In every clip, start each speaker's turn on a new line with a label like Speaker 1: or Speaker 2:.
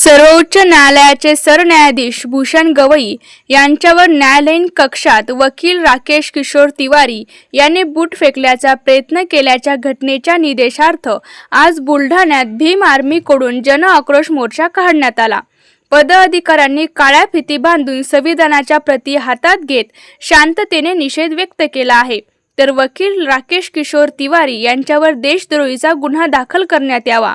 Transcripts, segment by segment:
Speaker 1: सर्वोच्च न्यायालयाचे सरन्यायाधीश भूषण गवई यांच्यावर न्यायालयीन कक्षात वकील राकेश किशोर तिवारी यांनी बूट फेकल्याचा प्रयत्न केल्याच्या घटनेच्या निदेशार्थ आज बुलढाण्यात भीम आर्मीकडून जन आक्रोश मोर्चा काढण्यात आला. पदाधिकाऱ्यांनी काळ्या फिती बांधून संविधानाच्या प्रती हातात घेत शांततेने निषेध व्यक्त केला आहे. तर वकील राकेश किशोर तिवारी यांच्यावर देशद्रोहीचा गुन्हा दाखल करण्यात यावा.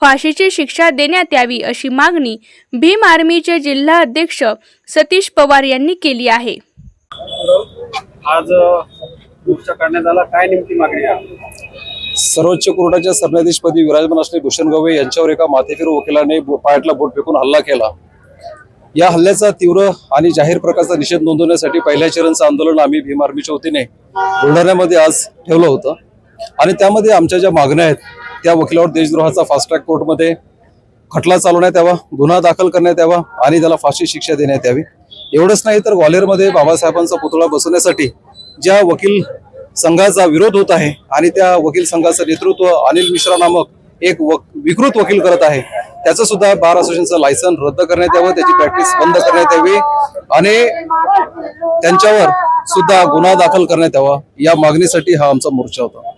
Speaker 1: फाशीची शिक्षा देण्यात यावी अशी मागणी भीम आर्मीचे जिल्हा अध्यक्ष सतीश पवार यांनी केली आहे.
Speaker 2: आज अ, मोर्चा काढण्यात आला. काय नेमकी मागणी
Speaker 3: सर्वोच्च कोर्टाच्या सरन्यायाधीशपदी विराजमान असलेले भूषण गवई यांच्यावर एका माथेफिरू वकिलाने पायातला बोट फेकून हल्ला केला. या हल्ल्याचा तीव्र आणि जाहीर प्रकारचा निषेध नोंदवण्यासाठी पहिल्या चरणचं आंदोलन आम्ही भीम आर्मीच्या वतीने बुलढाण्यामध्ये आज ठेवलं होतं. आणि त्यामध्ये आमच्या ज्या मागण्या आहेत त्या वकिलावर देशद्रोहाचा फास्ट ट्रॅक कोर्टमध्ये खटला चालवण्यात यावा गुन्हा दाखल करण्यात यावा आणि त्याला फाशी शिक्षा देण्यात यावी. एवढंच नाही तर ग्वाल्हेरमध्ये बाबासाहेबांचा पुतळा बसवण्यासाठी ज्या वकील संघाचा विरोध होत आहे आणि त्या वकील संघाचं नेतृत्व अनिल मिश्रा नामक एक वक, विकृत वकील करत आहे त्याचं सुद्धा बार असोसिएशनचं लायसन रद्द करण्यात यावं त्याची प्रॅक्टिस बंद करण्यात यावी आणि त्यांच्यावर सुद्धा गुन्हा दाखल करण्यात यावा या मागणीसाठी हा आमचा मोर्चा होता.